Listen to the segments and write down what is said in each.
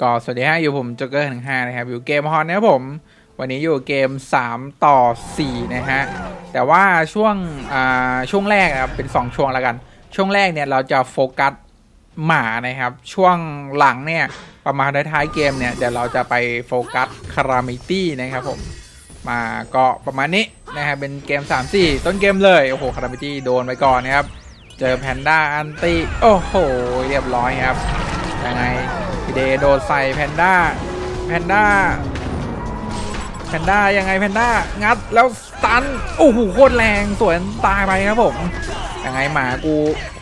ก็สวัสดีฮะอยู่ผมจ็กเกอร์ถึงห้านะครับ อยู่เกมฮอนนะครับผม วันนี้อยู่เกม 3 ต่อ 4 นะฮะ แต่ว่าช่วงอ่าช่วงแรกนะครับ เป็น 2 ช่วงแล้วกัน ช่วงแรกเนี่ยเราจะโฟกัสหมานะครับ ช่วงหลังเนี่ย ประมาณท้ายเกมเนี่ย เดี๋ยวเราจะไปโฟกัสคารามิตี้นะครับผม มาก็ประมาณนี้นะครับเป็นเกม 3 4 ต้นเกมเลย โอ้โหคารามิตี้โดนไปก่อนนะครับ เจอแพนด้าอันติโอ้โห เรียบร้อยครับยังไง เดโดนใส่แพนด้า แพนด้า แพนด้ายังไงแพนด้า งัดแล้วสตัน โอ้โหโคตรแรงสวนตายไปครับผม ยังไงหมากู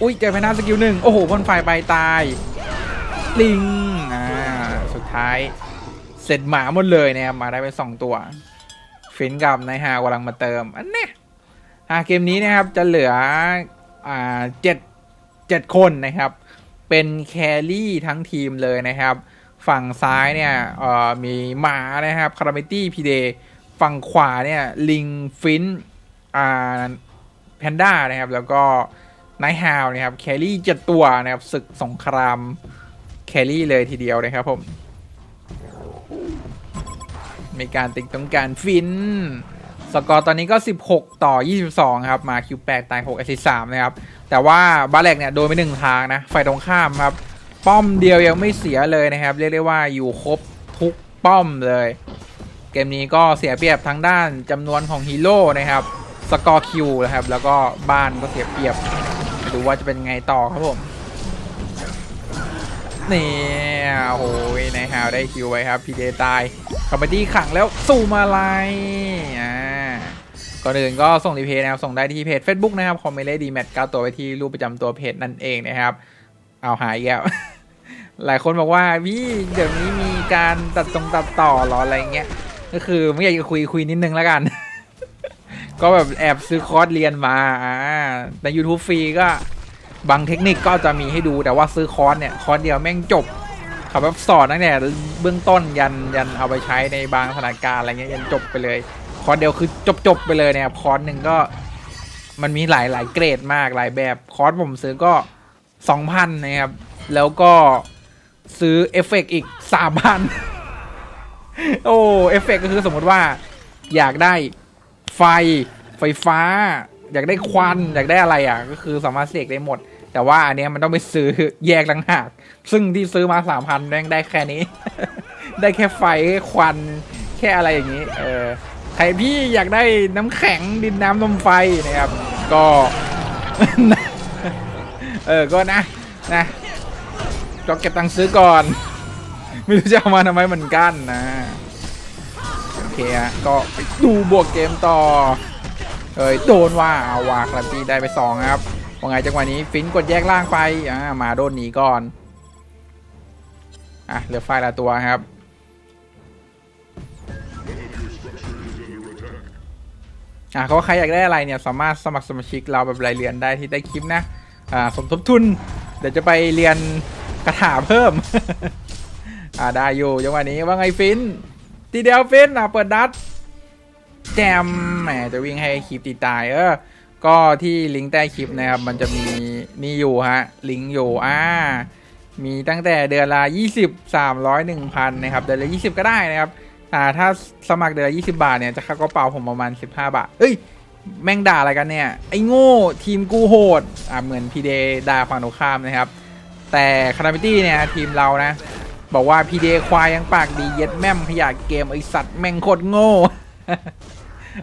อุ้ยเจอแพนด้าสกิลหนึ่งโอ้โหพ่นไฟไปตาย ลิง อ่า สุดท้าย เสร็จหมาหมดเลยนะครับมาได้ไปสองตัว ฟินกับนายฮาวกำลังมาเติม อันเนี้ยอ่าเกมนี้นะครับจะเหลือ อ่าเจ็ดเจ็ดคนนะครับ เป็นแครี่ทั้งทีมเลยนะครับ ฝั่งซ้ายเนี่ยมีหมานะครับคาราเมตี้พีเดฝั่งขวาเนี่ยลิงฟินอ่าแพนด้านะครับ แล้วก็ไนท์ฮาวนะครับแครี่เจ็ดตัวนะครับศึกสงครามแครี่เลยทีเดียวนะครับผมมีการติดต้องการฟิน สกอร์ตอนนี้ก็ 16 ต่อ 22 ครับ มาคิวแปดตาย6ไอซี3นะครับ แต่ว่าบาเล็กเนี่ยโดนไปหนึ่งทางนะไฟตรงข้ามครับ ป้อมเดียวยังไม่เสียเลยนะครับ เรียกได้ว่าอยู่ครบทุกป้อมเลย เกมนี้ก็เสียเปรียบทั้งด้านจำนวนของฮีโร่นะครับ สกอร์คิวนะครับ แล้วก็บ้านก็เสียเปรียบดูว่าจะเป็นไงต่อครับผมนี่โอ้โหนายฮาวได้คิวไว้ครับ พีเดตายคอมเมดี้ขังแล้วสู้มาลายอ่า ก่อนอื่นก็ส่งรีเพย์นะครับ ส่งได้ที่เพจ Facebook นะครับ คอมเมเลดีแมทก้าตัวไปที่รูปประจำตัวเพจนั่นเองนะครับ เอาหายแก้วหลายคนบอกว่าพี่เดี๋ยวนี้มีการตัดตรงตัดต่อหรออะไรเงี้ย ก็คือไม่อยากจะคุยคุยนิดนึงแล้วกัน ก็แบบแอบซื้อคอร์สเรียนมาอ่าใน YouTube ฟรีก็บางเทคนิคก็จะมีให้ดูแต่ว่าซื้อคอร์สเนี่ยคอร์สเดียวแม่งจบเขาแบบสอนตั้งแต่เบื้องต้นยันยันเอาไปใช้ในบางสถานการณ์อะไรเงี้ยยันจบไปเลย คอร์สเดียวคือจบจบไปเลยเนี่ยคอร์สหนึ่งก็มันมีหลายหลายเกรดมากหลายแบบคอร์สผมซื้อก็สองพันนะครับ แล้วก็ซื้อเอฟเฟกต์อีกสามพันโอ้เอฟเฟกต์ก็คือสมมติว่า อยากได้ไฟไฟฟ้า อยากได้ควัน อยากได้อะไรอะ ก็คือสามารถเสกได้หมด แต่ว่าอันเนี้ยมันต้องไปซื้อแยกต่างหาก ซึ่งที่ซื้อมาสามพันแม่งได้แค่นี้ ได้แค่ไฟแค่ควัน แค่อะไรอย่างนี้ เออ ใครพี่อยากได้น้ำแข็งดินน้ำลมไฟนะครับ ก็ เออก็นะนะก็เก็บตังค์ซื้อก่อน ไม่รู้จะเอามาทำไมเหมือนกันนะ โอเคฮะก็ไปดูบวกเกมต่อเอ้ยโดนว่าเอาวาคลันตีได้ไปสองครับว่าไงจังหวะนี้ฟินกดแยกล่างไปอ่ามาโดนหนีก่อนอะเหลือไฟละตัวครับ อะเขาใครอยากได้อะไรเนี่ยสามารถสมัครสมาชิกเราแบบรายเรียนได้ที่ใต้คลิปนะอ่าสมทบทุน เดี๋ยวจะไปเรียนกระถาเพิ่ม อ่าได้อยู่จังหวะนี้ว่าไงฟิน ทีเดียวฟินอะเปิดดัตแจมแหมจะวิ่งให้คลิปตีตายเออก็ที่ลิงก์ใต้คลิปนะครับ มันจะมีนี่อยู่ฮะ ลิงก์อยู่อ่ามีตั้งแต่เดือนละ20 300 1,000นะครับเดือนละ20 ก็ได้นะครับ อ่าถ้าสมัครเดือนละ20บาทเนี่ยจะเข้ากระเป๋าผมประมาณ15บาท เอ้ย แม่งด่าอะไรกันเนี่ย ไอ้โง่ทีมกูโหด อ่าเหมือนพีเดด่าฝั่งตรงข้ามนะครับ แต่คารามิตี้เนี่ยทีมเรานะ บอกว่าพีเดควายยังปากดีเย็ดแม่มขยะเกมไอสัตว์แม่งโคตรโง่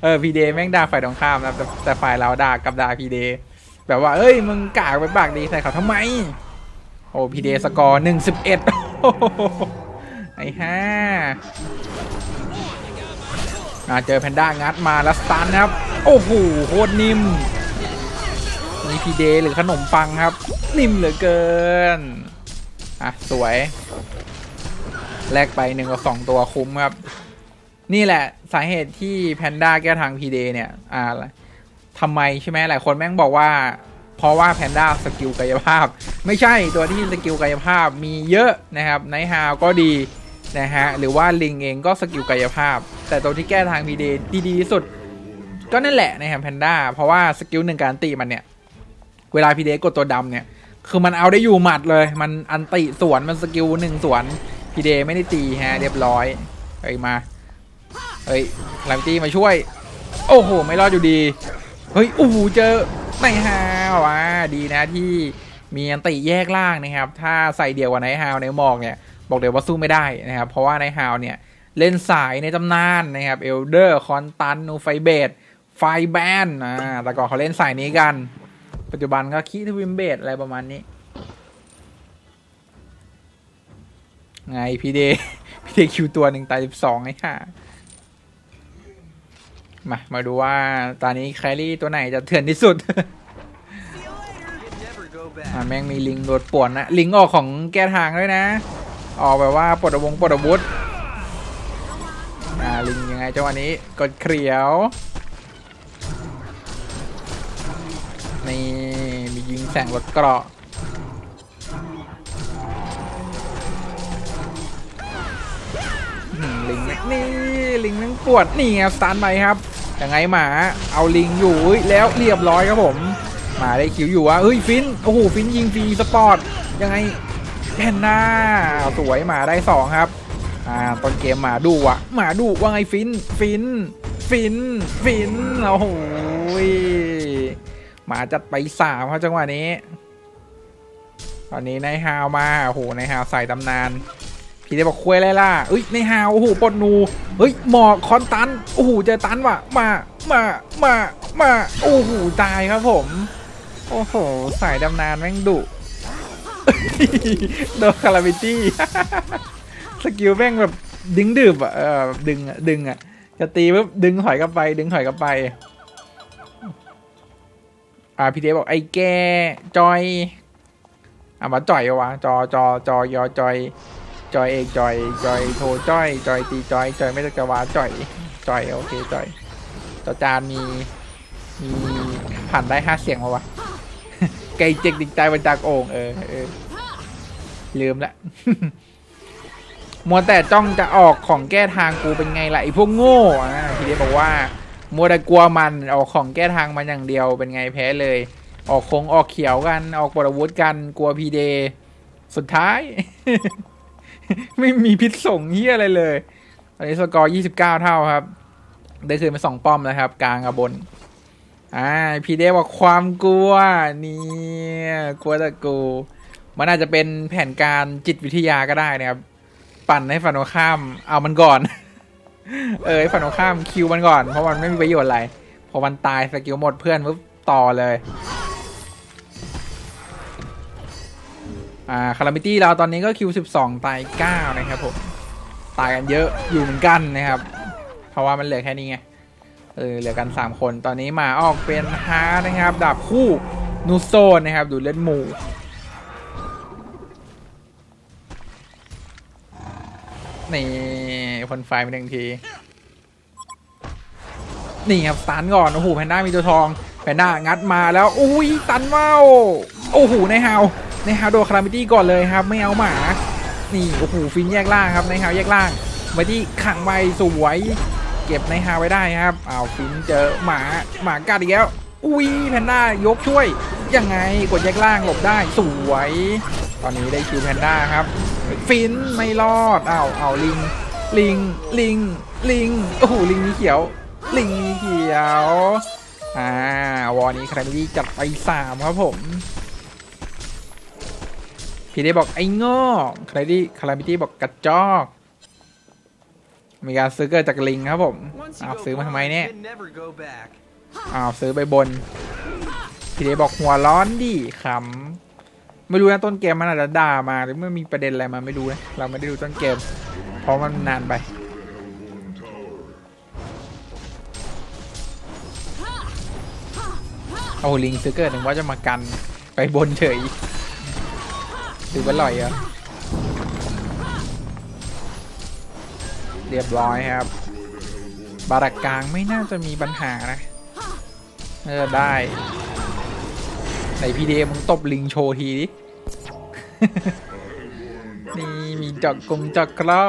เออพีเดแม่งด่าฝ่ายตรงข้ามนะแต่แต่ฝ่ายเราด่ากับด่าพีเดแบบว่าเอ้ยมึงกากไปปากดีใส่เขาทำไม โอ้พีเดสกอร์หนึ่งสิบเอ็ด ไอ้ห่าอาเจอแพนด้างัดมาแล้วสตันครับ โอ้โหโคตรนิ่มนี่พีเดหรือขนมปังครับ นิ่มเหลือเกิน อะ สวย แลกไปหนึ่งกับสองตัวคุ้มครับ นี่แหละสาเหตุที่แพนด้าแก้ทางพีเดเนี่ย อ่าทำไมใช่ไหมหลายคนแม่งบอกว่า เพราะว่าแพนด้าสกิลกายภาพ ไม่ใช่ตัวที่สกิลกายภาพมีเยอะนะครับไนฮาวก็ดี นะฮะ หรือว่าลิงเองก็สกิลกายภาพ แต่ตัวที่แก้ทางพีเดดีดีที่สุด ก็นั่นแหละนะครับแพนด้าเพราะว่าสกิลหนึ่งการตีมันเนี่ย เวลาพีเดกดตัวดำเนี่ย คือมันเอาได้อยู่หมัดเลย มันอันติสวนมันสกิลหนึ่งสวนพีเดไม่ได้ตีฮะเรียบร้อยเอ้ยมาเฮ้ยลามตี้มาช่วย โอ้โห ไม่รอดอยู่ดี เฮ้ยโอ้โหเจอไม่ฮาวอะดีนะที่มีอันติแยกล่างนะครับ ถ้าใส่เดียวกับไนท์ฮาวในหมอกเนี่ย บอกเดี๋ยวว่าสู้ไม่ได้นะครับ เพราะว่าไนฮาวเนี่ย เล่นสายในตำนานนะครับเอลเดอร์คอนตันนูไฟเบดไฟแบนอ่าแต่ก่อนเขาเล่นสายนี้กัน ปัจจุบันก็คีทวิมเบดอะไรประมาณนี้ ไงพีเดพีเดคิวตัวหนึ่งตายสิบสองไอ้ห่ามา มาดูว่าตอนนี้แครี่ตัวไหนจะเถื่อนที่สุดอ่าแม่งมีลิงโดดป่วนนะ ลิงออกของแกทางด้วยนะ ออกแบบว่าปลดอวงปลดอาวุธอ่าลิงยังไงจังหวะนี้กดเขียวนี่มียิงแสงรถเกราะอืมลิงแม่งนี่ลิงแม่งปวดนี่ไงสตาร์ทไปครับยังไงหมาเอาลิงอยู่แล้วเรียบร้อยครับผมหมาได้คิวอยู่วะเฮ้ยฟินโอ้โหฟินยิงฟรีสปอร์ตยังไง แพนด้าสวยหมาได้สองครับอ่าต้นเกมหมาดูวะหมาดูว่าไงฟินฟินฟินฟินโอ้โหหมาจัดไปสามครับจังหวะนี้ ตอนนี้นายฮาวมาโอ้โหนายฮาวใส่ตำนานพี่ได้บอกคุยอะไรล่ะเอ้ยในฮาวโอ้โหปลดนูเฮ้ยหมอกคอนตันโอ้โหเจอตันว่ะมามามามาโอ้โหตายครับผม โอ้โหสายดำนานแม่งดุ โดนคาราบิตี้สกิลแม่งแบบดึงดืบอะดึงอะดึงอะจะตีปุ๊บดึงถอยกลับไป ดึงถอยกลับไป อ่าพี่เดบอกไอ้แกจอยอะมาจ่อยวะจอจอจอยอจอย จอยเอกจอย จอยโทรจ้อย จอยตีจอย จอยไม่ต้องจะวาจอย จอยโอเคจอยจอจานมีมีผ่านได้ห้าเสียงมาวะ ไก่เจ็กดิกใจบรรจากโอ่งเออเออลืมละมัวแต่จ้องจะออกของแก้ทางกูเป็นไงล่ะไอพวกโง่ทีเดียบอกว่ามัวแต่กลัวมันออกของแก้ทางมันอย่างเดียวเป็นไงแพ้เลย ออกคงออกเขียวกันออกปรวุธกันกลัวพีเดสุดท้าย ไม่มีพิษส่งเฮียอะไรเลยตอนนี้สกอร์ 29 เท่าครับ ได้คืนไปสองป้อมแล้วครับ กลางกับบน อ่าพีเดบอกความกลัวเนี่ยกลัวแต่กูมันอาจจะเป็นแผนการจิตวิทยาก็ได้นะครับ ปั่นให้ฝันข้าม เอามันก่อน เออฝันข้ามคิวมันก่อน เพราะมันไม่มีประโยชน์อะไรพอมันตายสกิลหมดเพื่อนปุ๊บต่อเลยอ่าคารามิตี้เราตอนนี้ก็คิว 12 ตาย 9 นะครับผม ตายกันเยอะอยู่เหมือนกันนะครับ เพราะว่ามันเหลือแค่นี้ไง เออเหลือกัน 3 คนตอนนี้มาออกเป็นฮาร์ดนะครับดาบคู่นูโซนนะครับ ดูเล่นหมู่นี่พ่นไฟไปหนึ่งที นี่ครับตันก่อนโอ้โหแพนด้ามีตัวทองแพนด้างัดมาแล้วอุ้ยตันเมาโอ้โหในฮาวในฮาวโดนคารามิตี้ก่อนเลยครับ ไม่เอาหมา นี่โอ้โหฟินแยกล่างครับในฮาวแยกล่างมาที่ขังไว้สวย เก็บในฮาไว้ได้ครับเอาฟินเจอหมาหมากัดอีกแล้วอุ้ยแพนด้ายกช่วย ยังไงกดแยกล่างหลบได้สวย ตอนนี้ได้คิวแพนด้าครับ ฟินไม่รอดอ้าวเอาลิง ลิงลิงลิงโอ้โหลิงมีเขียว ลิงมีเขียวอ่าวอนี้คารามิตี้จัดไปสามครับผมพี่ได้บอกไอ้งอคารามิตี้คารามิตี้บอกกระจอก มีการซื้อเกิดจากลิงครับผมอ้าวซื้อมาทำไมเนี่ยอ้าวซื้อไปบน พี่เดบอกหัวร้อนดิขำไม่รู้นะต้นเกมมันอาจจะด่ามาหรือเมื่อมีประเด็นอะไรมาไม่รู้นะเราไม่ได้ดูต้นเกม เพราะมันนานไปโอ้ลิงซื้อเกิดหนึ่งว่าจะมากันไปบนเฉยซื้อไปลอยเหรอะ เรียบร้อยครับ บารักกลางไม่น่าจะมีปัญหานะเออได้ไหนพีเดมึงตบลิงโชว์ทีดินี่มีจอกกงจอกกล้อ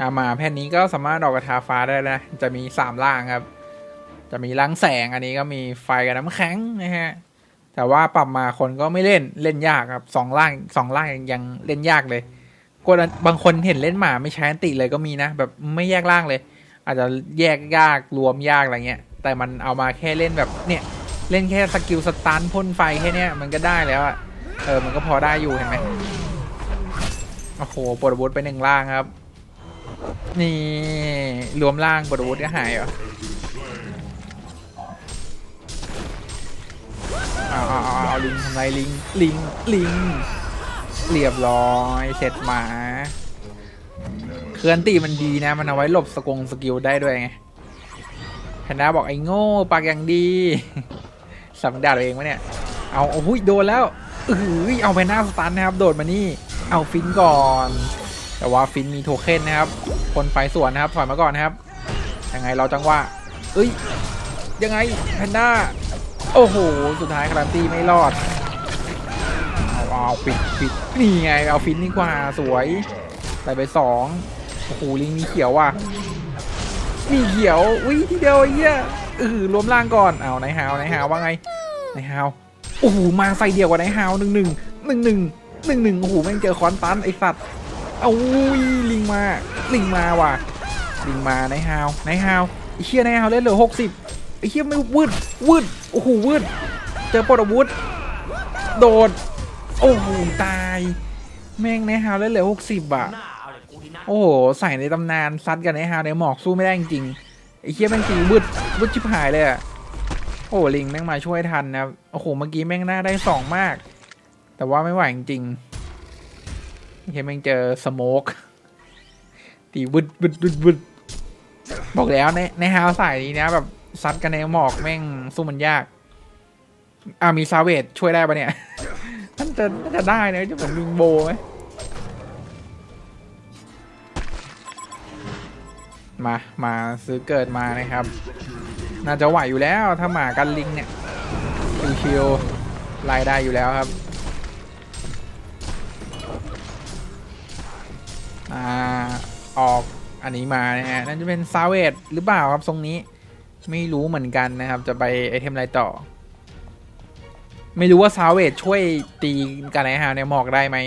อามาแผ่นนี้ก็สามารถออกกระทาฟ้าได้นะ จะมีสามล่างครับ จะมีล้างแสงอันนี้ก็มีไฟกับน้ำแข็งนะฮะ แต่ว่าปรับมาคนก็ไม่เล่นเล่นยากครับสองล่างสองล่างยังเล่นยากเลยคนบางคนเห็นเล่นหมาไม่ใช้อันติเลยก็มีนะ แบบไม่แยกล่างเลย อาจจะแยกยากรวมยากอะไรเงี้ย แต่มันเอามาแค่เล่นแบบเนี่ยเล่นแค่สกิลสตันพ่นไฟแค่เนี้ยมันก็ได้แล้วอะเออมันก็พอได้อยู่เห็นไหมโอ้โหปวดอาวุธไปหนึ่งล่างครับ นี่รวมล่างปวดอาวุธก็หายเหรอ เอาเอาเอาลิงทำไรลิงลิงลิงเรียบร้อยเสร็จหมาเคลื่อนตีมันดีนะ มันเอาไว้หลบสกงสกิลได้ด้วยไงแพนด้าบอกไอ้โง่ปากอย่างดีสัมดาตัวเองวะเนี่ยเอาโอ้ยโดนแล้วเอ้ยเอาไปหน้าสตันนะครับ โดดมานี่ เอาฟินก่อน แต่ว่าฟินมีโทเค็นนะครับ คนไฟสวนนะครับถอยมาก่อนนะครับยังไงเราจังหวะเอ้ยยังไงแพนด้า โอ้โห สุดท้ายคาราตี้ไม่รอด เอาเอาปิดปิดนี่ไง เอาฟินดีกว่าสวยใส่ไปสองโอ้โหลิงมีเขียวว่ะ มีเขียว อุ้ยทีเดียวไอ้เหี้ยเออรวมร่างก่อน เอาไนฮาวไนฮาวว่าไงไนฮาวโอ้โหมาใส่เดียวกับไนฮาวหนึ่งหนึ่งหนึ่งหนึ่งหนึ่งหนึ่งโอ้โหแม่งเจอคอนตันไอสัตว์เอาอุ้ยลิงมาลิงมาว่ะลิงมาไนฮาวไนฮาวไอเชี่ยไนฮาวเล่นเหลือหกสิบ ไอ้เชี่ยไม่วืดวืดโอ้โหวืดเจอปลดอาวุธ โดด โอ้โห ตาย แม่งในฮาวเล่นเหลือหกสิบอะหน้าเอาเลยกูนี่นะโอ้โห ใส่ในตำนานซัดกันในฮาวในหมอกสู้ไม่ได้จริงไอ้เคี้ยแม่งตีวืดวืดชิบหายเลยอะโอ้โหลิงแม่งมาช่วยทันนะโอ้โห เมื่อกี้แม่งน่าได้สองมาก แต่ว่าไม่ไหวจริงไอ้เคี้ยแม่งเจอสโมกตีวืดวืดวืดวืดบอกแล้วในในฮาวใส่นี้นะแบบ ซัดกันในหมอกแม่งสู้มันยาก อ่ามีซาเวตช่วยได้ปะเนี่ยน่าจะน่าจะได้นะจะเหมือนลุงโบไหมมา มาซื้อเกิดมานะครับ น่าจะไหวอยู่แล้วถ้าหมากันลิงเนี่ยชิวๆรายได้อยู่แล้วครับอ่าออกอันนี้มานะฮะนั่นจะเป็นซาเวตหรือเปล่าครับทรงนี้ ไม่รู้เหมือนกันนะครับ จะไปไอเทมอะไรต่อ ไม่รู้ว่าซาเวตช่วยตีกันไอฮาวในหมอกได้ไหม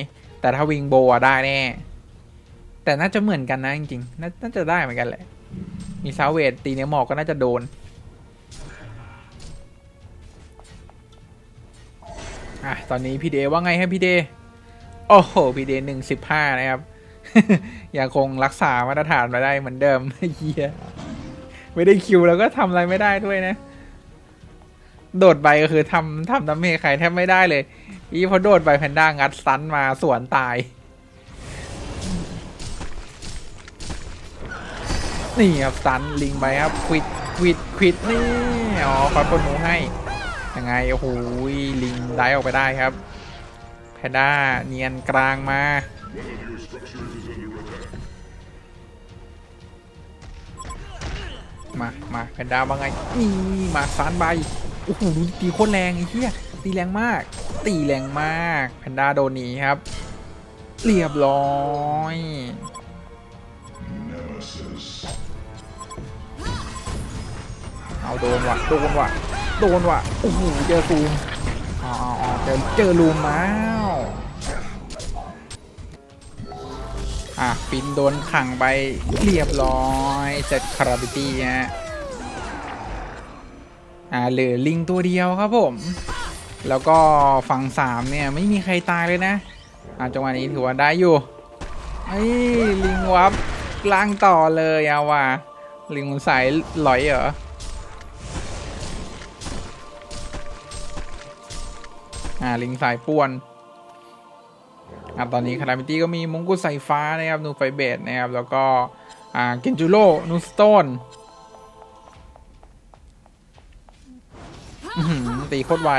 แต่ถ้าวิงโบอะได้แน่ แต่น่าจะเหมือนกันนะจริงๆน,น่าจะได้เหมือนกันแหละ มีซาเวตตีในหมอกก็น่าจะโดน อะ ตอนนี้พี่เดว่าไงให้พี่เด โอ้โห พี่เดหนึ่งสิบห้านะครับ ยังคงรักษามาตรฐานมาได้เหมือนเดิมเฮีย ไม่ได้คิวแล้วก็ทำอะไรไม่ได้ด้วยนะ โดดไปก็คือทำทำดาเมจใครแทบไม่ได้เลย อีพอโดดไปแพนด้างัดซันมาสวนตาย นี่ครับสันลิงไปครับควิดควิดควิดนี่อ๋อคอยปนหนูให้ยังไงโอ้โหลิงได้ออกไปได้ครับแพนด้าเนียนกลางมา มามาแพนด้าว่าไงนี่มาซันใบโอ้โหดูตีโคตรแรงไอ้เหี้ยตีแรงมาก ตีแรงมากแพนด้าโดนนีครับ เรียบร้อยเอาโดนว่ะโดนว่ะโดนว่ะโอ้โหเจอซูมอ๋ออ๋ออ๋อเจอเจอลูมแล้ว อะฟินโดนขังไปเรียบร้อยเสร็จคาราบิตี้ฮะอ่าเหลือลิงตัวเดียวครับผม แล้วก็ฝั่งสามเนี่ยไม่มีใครตายเลยนะ อ่าจังหวะนี้ถือว่าได้อยู่ไอ้ลิงวับล่างต่อเลยเอาว่ะลิงสายหลอยเหรออ่าลิงสายป่วน อ่าตอนนี้คารามิตี้ก็มีมงกุฎสายฟ้านะครับนูไฟเบดนะครับ แล้วก็อ่าเกนจูโร่นูสโตนตีโคตรไว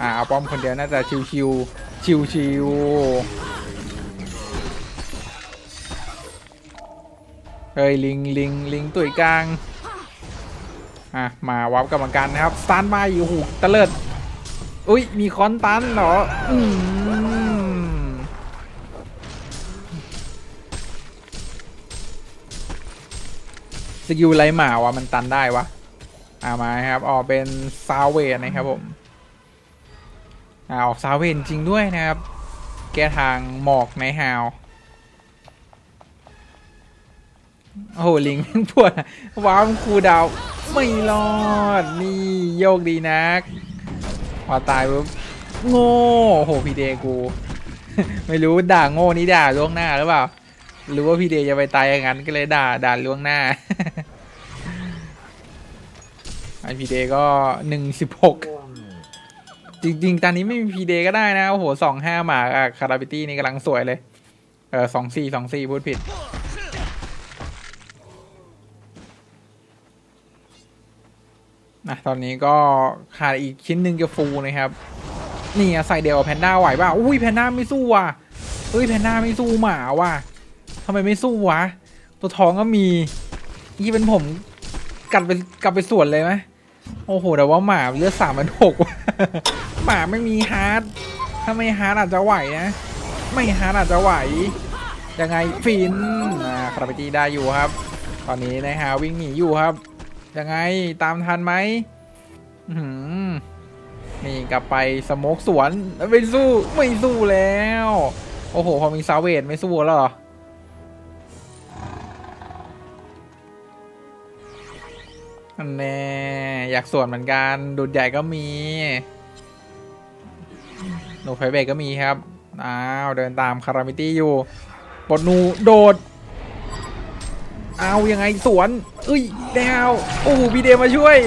อ่าเอาป้อมคนเดียวน่าจะชิวชิวชิวชิวเฮ้ยลิงลิงลิงตุ่ยกลางอะมาวับกรรมการนะครับสตาร์ทมาอยู่หูตะเลิดอุ้ยมีคอนตันเหรออืม สกิลไรหมาวะมันตันได้วะอามาครับออกเป็นซาเวนนะครับผมอ่าออกซาเวนจริงด้วยนะครับ แก้ทางหมอกในฮาวโอ้โหลิงแม่งปวดว้าวครูดาวไม่รอด นี่โยกดีนักพอตายปุ๊บโง่โอ้โหพีเดกู ไม่รู้ด่าโง่นี่ด่าล่วงหน้าหรือเปล่า รือว่าพี่เดย์จะไปตายอย่างนั้นก็เลยด่าด่าล่วงหน้าไอพีเดย์ก็หนึ่งสิบหกจริง ๆ ตอนนี้ไม่มีพีเดย์ก็ได้นะ โอ้โหสองห้าหมาอะคาราบิตี้นี่กำลังสวยเลย เออสองสี่สองสี่พูดผิด นะตอนนี้ก็ขาดอีกชิ้นหนึ่งจะฟูนะครับ นี่ใส่เดียวแพนด้าไหวป่ะ อุ้ยแพนด้าไม่สู้ว่ะเฮ้ยแพนด้าไม่สู้หมาว่ะ ทำไมไม่สู้วะ ตัวทองก็มียี่เป็นผมกัดไปกลับไปสวนเลยไหมโอ้โหแต่ว่าหมาเลือดสามมันหกหมาไม่มีฮาร์ดถ้าไม่ฮาร์ดอาจจะไหวนะ ไม่ฮาร์ดอาจจะไหว ยังไงฟินอ่าคาราเบตีได้อยู่ครับ ตอนนี้นะฮะวิ่งหนีอยู่ครับ ยังไงตามทันไหมหือนี่กลับไปสโมกสวนไม่สู้ไม่สู้แล้ว โอ้โห พอมีซาเวดไม่สู้แล้วเหรอ อันแน่อยากสวนเหมือนกันดูดใหญ่ก็มีหนูไฟเบรกก็มีครับ อ้าว เดินตามคารามิตี้อยู่ปดหนูโดด เอายังไงสวนเอ้ยดาวโอ้โหพีเดมาช่วย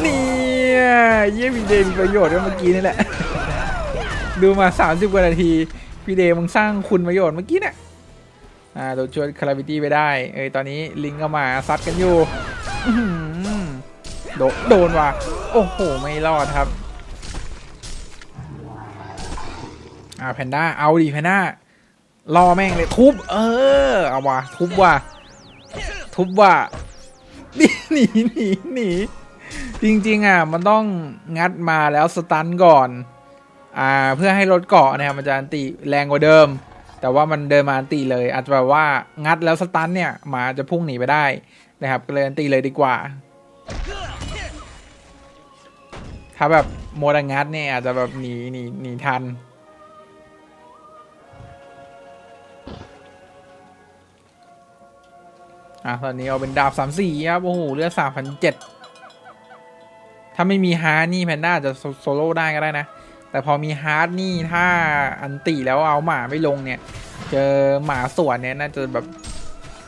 เนี่ยเยี่ยพีเดมีประโยชน์ด้วยเมื่อกี้นี่แหละ ดูมา 30 กว่านาทีพีเดมึงสร้างคุณประโยชน์เมื่อกี้เนี่ยอ่าโดนช่วนคาราบิตี้ไปได้ เอ้ย ตอนนี้ลิงก็มาซัดกันอยู่ โดนโดนว่ะ โอ้โห ไม่รอดครับ อ่าแพนด้า เอาดิแพนด้ารอแม่งเลยทุบ เออ เอาว่ะทุบว่ะทุบว่ะหนีหนีหนีหนีจริงๆอะมันต้องงัดมาแล้วสตันก่อน อ่าเพื่อให้ลดเกาะนะครับมันจะอันติแรงกว่าเดิม แต่ว่ามันเดินมาอันติเลย อาจจะแบบว่างัดแล้วสตันเนี่ยหมาจะพุ่งหนีไปได้ นะครับก็เลยอันติเลยดีกว่า ถ้าแบบโมดังัดเนี่ยอาจจะแบบหนีหนีหนีทัน อะตอนนี้เอาเป็นดาบสามสี่ครับ โอ้โหเลือดสามพันเจ็ดถ้าไม่มีฮาร์ดนี่แพนด้าจะโซโล่ได้ก็ได้นะ แต่พอมีฮาร์ดนี่ถ้าอันติแล้วเอาหมาไม่ลงเนี่ย เจอหมาสวนเนี่ยน่าจะแบบ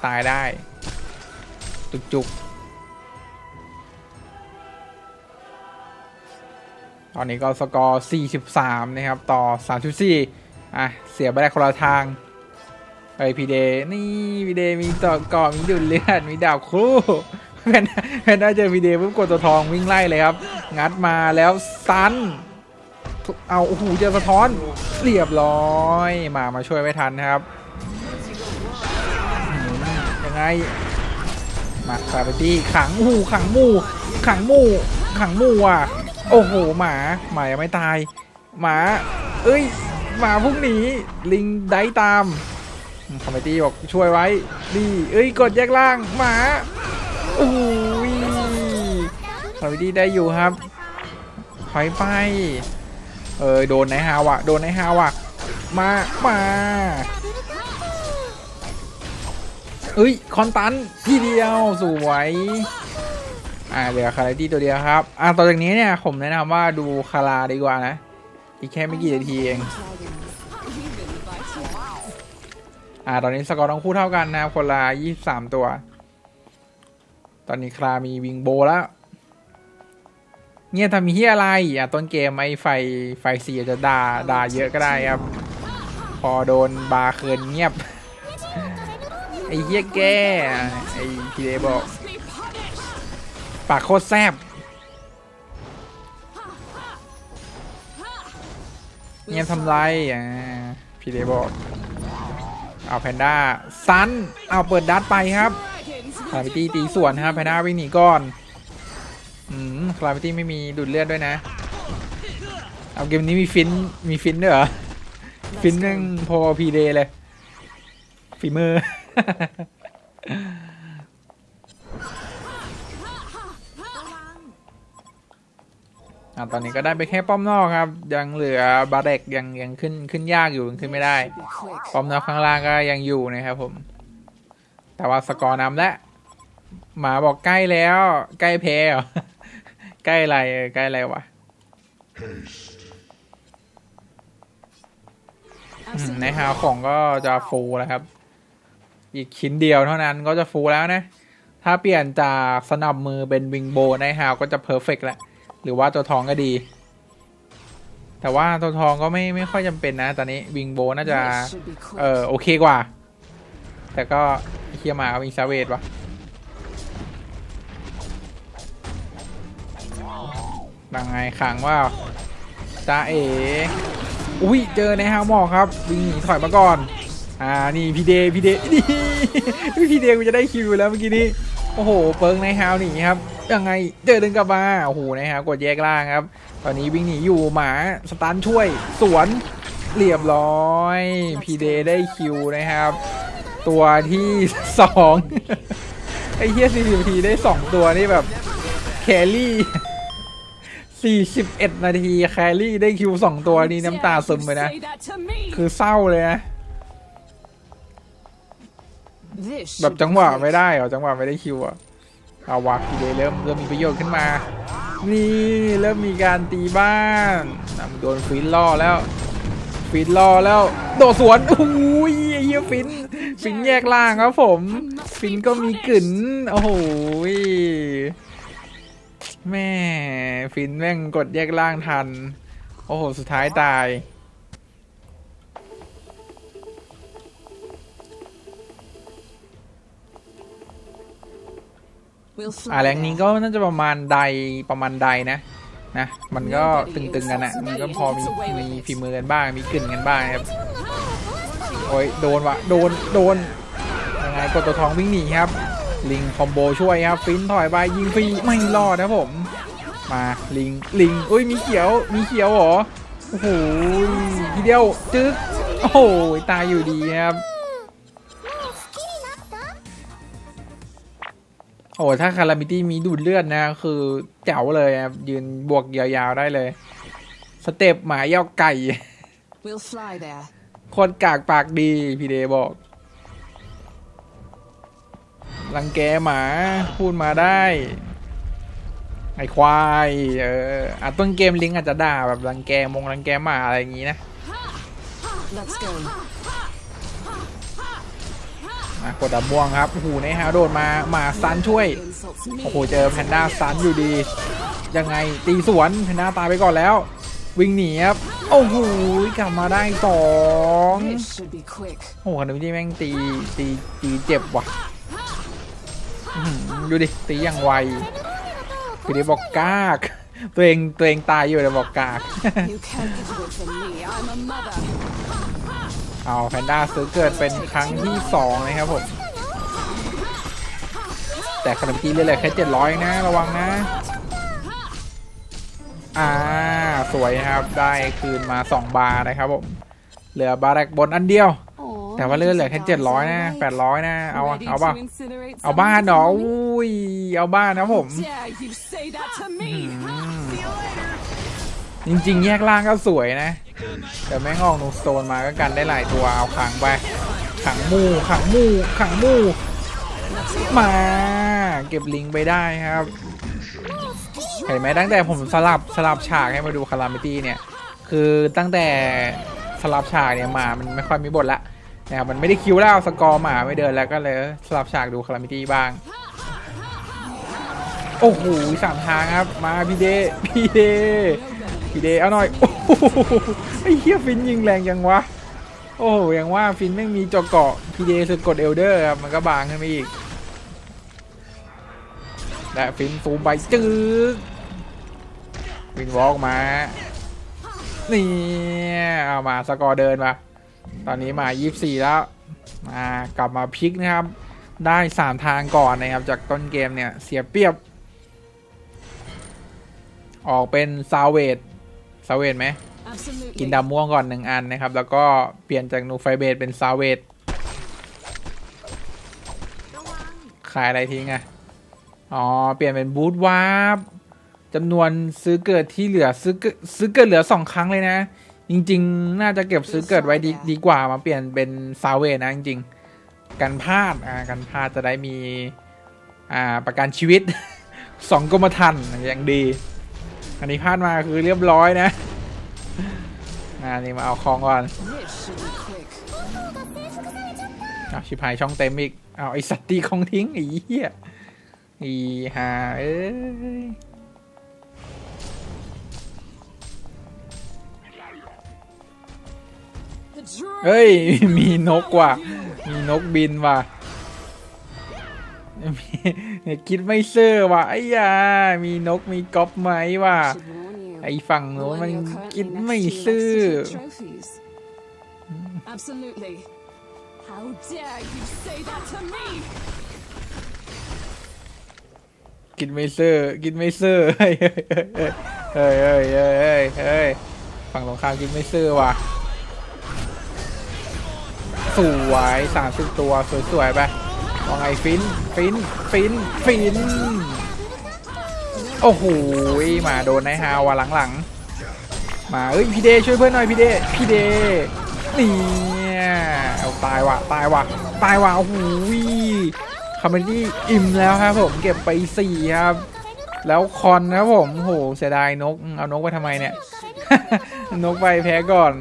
ตายได้ จุกจุกตอนนี้ก็สกอร์ 43 นะครับ ต่อ 34 อะ เสียไปได้คนละทางไอพีเดนี่พีเดมีต่อก่อมีดุลเลือด มีดาบคู่แพนด้าแพนด้าเจอพีเดปุ๊บกดตัวทองวิ่งไล่เลยครับ งัดมาแล้วซันเอาโอ้โหเจอสะท้อนเรียบร้อย มามาช่วยไม่ทันครับยังไง มาคาไปตี้ขังหูขังมู่ขังมู่ขังมู่อะ โอ้โห หมา หมายังไม่ตาย หมา เอ้ย หมาพุ่งหนีลิงได้ตามคอมเมดี้บอกช่วยไว้ดีเอ้ย กดแยกล่าง หมาโอ้ยคอมเมดี้ได้อยู่ครับถอยไป เออ โดนในฮาวะโดนในฮาวะมา มา เอ้ย คอนตันที่เดียวสวย อ่าเหลือคาราตี้ตัวเดียวครับ อ่าต่อจากนี้เนี่ย ผมแนะนำว่าดูคาราดีกว่านะ อีกแค่ไม่กี่นาทีเอง อ่า ตอนนี้สกอร์ทั้งคู่เท่ากันนะครับคนละ23ตัว ตอนนี้คลามีวิงโบแล้ว เนี่ยทำมีที่อะไร อะต้นเกมไอ้ไฟไฟสีจะด่าด่าเยอะก็ได้ครับ พอโดนบาเคินเงียบ ไอ้เหี้ยแก้ไอ้พีเดบอก ปากโคตรแซบเงียบทำไรอ่าพีเดบอก เอาแพนด้าซัน เอาเปิดดัดไปครับคลาวิตี้ตีสวนครับแพนด้าวิ่งหนีก่อนอืมคลาวิตี้ไม่มีดูดเลือดด้วยนะ เอาเกมนี้มีฟินมีฟินด้วยเหรอ ฟินนึงพอพีเดเลยฝีมือร อ่าตอนนี้ก็ได้ไปแค่ป้อมนอกครับ ยังเหลือบาเร็กยังยังขึ้นขึ้นยากอยู่ยังขึ้นไม่ได้ ป้อมนอกข้างล่างก็ยังอยู่นะครับผม แต่ว่าสกอร์นำแล้วหมาบอกใกล้แล้ว ใกล้แพ้เหรอใกล้อะไรใกล้อะไรวะในฮาของก็จะฟูแล้วครับ อีกชิ้นเดียวเท่านั้นก็จะฟูลแล้วนะ ถ้าเปลี่ยนจากสนับมือเป็นวิงโบในฮาวก็จะเพอร์เฟกต์ล้วหรือว่าตัวทองก็ดี แต่ว่าตัวทองก็ไม่ไม่ค่อยจำเป็นนะ ตอนนี้วิงโบน่าจะเออโอเคกว่า แต่ก็เฮียมาก็มีซาเวดวะดังไงขังว่าจ้าเออุ้ยเจอในฮาวหมอกครับ วิ่งหนีถอยมาก่อน อ่านี่พีเดพีเดนี่พีเดกูจะได้คิวแล้วเมื่อกี้นี้โอ้โหเปิงในฮาวหนีครับยังไงเจอดึงกลับมาโอ้โหในฮาวกดแยกล่างครับ ตอนนี้วิ่งหนีอยู่หมาสตันช่วย สวนเรียบร้อยพีเดได้คิวนะครับ ตัวที่สองไอ้เฮียสี่สิบนาทีได้สองตัวนี่แบบแครี่สี่สิบเอ็ดนาทีแครี่ได้คิวสองตัวนี่น้ำตาซึมเลยนะ คือเศร้าเลยนะ แบบจังหวะไม่ได้เหรอจังหวะไม่ได้คิวอะเอาวะพีเดเริ่มเริ่มมีประโยชน์ขึ้นมา นี่เริ่มมีการตีบ้านนำโดนฟินล่อแล้วฟินล่อแล้ว โดดสวนอุ้ยไอ้เหี้ยฟินฟินแยกล่างครับผม ฟินก็มีกลิ่นโอ้โหยแม่ฟินแม่งกดแยกล่างทัน โอ้โห สุดท้ายตาย อ่าแรงนี้ there. ก็น่าจะประมาณใดประมาณใดนะนะมันก็ตึงๆกันอะมันก็พอมีมีฝีมือกันบ้างมีกลิ่นกันบ้างครับโอ้ยโดนวะโดนโดนยังไงกดตัวทองวิ่งหนีครับ ลิงคอมโบช่วยครับฟินถอยไปยิงฟรีไม่รอดนะผม มาลิงลิงอุ้ยมีเขียวมีเขียวเหรอโอ้โหทีเดียวจึ๊กโอ้โหตายอยู่ดีนะครับ โอ้ถ้าคารามิตี้มีดูดเลือดนะ คือแจ๋วเลยครับยืนบวกยาวๆได้เลย สเต็ปหมายาวไก่ We'll fly there. โคตรกากปากดี พี่เดบอก รังแกหมาพูดมาได้ ไอควายเอออะต้นเกมลิงก์อาจจะด่าแบบรังแกมงรังแกหมาอะไรอย่างงี้นะ กดดับม่วงครับโอ้โหในฮาวโดดมาหมาซันช่วย โอ้โห เจอแพนด้าซันอยู่ดี ยังไงตีสวนแพนด้าตายไปก่อนแล้ว วิ่งหนีครับ โอ้โห กลับมาได้สองโอ้โหคารามิตี้แม่งตีตีตีเจ็บว่ะดูดิ ตีอย่างไวพี่ดิบอกกากตัวเองตัวเองตายอยู่แต่บอกกาก เอาแพนด้าซื้อเกิดเป็นครั้งที่สองนะครับผม แต่คารามิตี้เรื่อยๆแค่เจ็ดร้อยนะ ระวังนะ อ่า สวยนะครับได้คืนมาสองบาร์นะครับผม เหลือบาร์แรกบนอันเดียว Aw, แต่ว่าเลือดเหลือแค่เจ็ดร้อยนะแปดร้อยนะ เอาอะ Ready เอาป่ะ to incinerate เอาบ้านเหรอ someone? อุ้ย เอาบ้านนะผม จริง ๆ แยกล่างก็สวยนะ แต่แม่งออกนูโตนมาก็กันได้หลายตัวเอาขังไป ขังมูขังมูขังมูมา เก็บลิงไปได้ครับ เห็นไหมตั้งแต่ผมสลับสลับฉากให้มาดูคาราเมตี้เนี่ย คือตั้งแต่สลับฉากเนี่ยหมามันไม่ค่อยมีบทละนะครับมันไม่ได้คิวแล้วสกอร์หมาไม่เดินแล้วก็เลยสลับฉากดูคาราเมตี้บ้าง โอ้โหสามทางครับ มาพี่เดพี่เด พี่เดเอาหน่อยโอ้โหไอ้เหี้ยฟินยิงแรงยังวะ โอ้ยังว่าฟินไม่งมีจอเกาะพีเดสุดกดเอลเดอร์ครับมันก็บางขึ้นไปอีกและฟินซูมไปจื้อวินวอล์กมา นี่เอามาสกอร์เดินมา ตอนนี้มา 24 แล้วมากลับมาพลิกนะครับ ได้ 3 ทางก่อนนะครับ จากต้นเกมเนี่ย เสียเปรียบ ออกเป็นซาเวด ซาเวดไหม Absolutely. กินดำม่วงก่อนหนึ่งอันนะครับ แล้วก็เปลี่ยนจากนูไฟเบดเป็นซาเวดขายอะไรทิ้งอะอ๋อ เปลี่ยนเป็นบูทวาร์ปจำนวนซื้อเกิดที่เหลือซื้อเกิดซื้อเกิดเหลือสองครั้งเลยนะ จริง ๆ น่าจะเก็บซื้อเกิดไว้ดีดีกว่ามาเปลี่ยนเป็นซาเวนะจริงๆกันพลาดอ่ากันพลาดจะได้มีอ่าประกันชีวิตสองกรมธรรม์อย่างดี อันนี้พลาดมาคือเรียบร้อยนะอ่านี่มาเอาของก่อน This should be quick. อ้าวชิบหายช่องเต็มอีกอ้าวไอสัตว์ตีของทิ้งไอ้เหี้ยอีหาเอ้ย The dragon เฮ้ย มีนกว่ะ มีนกบินว่ะมี เนี่ยคิดไม่ซื่อว่ะไอ้ยา มีนกมีก๊อปไหมว่ะ should warn you. ไอ้ฝั่งโน้น The มัน one you're currently คิด next ไม่ to likes ซื่อ to keep trophies. Absolutely. How dare you say that to me? กินไม่ซื่อกินไม่ซื่อเฮ้ยเฮ้ยเฮ้ยเฮ้ยเฮ้ยเฮ้ยฝั่งตรงข้ามกินไม่ซื่อว่ะสวยสามสิบตัว สวยๆไป ว่าไงฟิน ฟิน ฟิน ฟิน โอ้โห มาโดนนายฮาวว่ะหลังๆมาเอ้ยพี่เดช่วยเพื่อนหน่อยพี่เดพี่เดนี่เอาตายว่ะตายว่ะตายว่ะโอ้โหคอมเมดี้อิ่มแล้วครับผมเก็บไปสี่ครับ แล้วคอนนะครับผมโอ้โหเสียดายนกเอานกไปทำไมเนี่ย นกไปแพ้ก่อน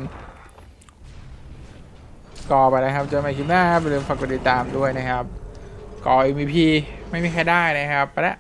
กอไปนะครับเจอกันใหม่คลิปหน้าครับอย่าลืมฝากกดติดตามด้วยนะครับ กอ MVP ไม่มีใครได้นะครับ ไปละ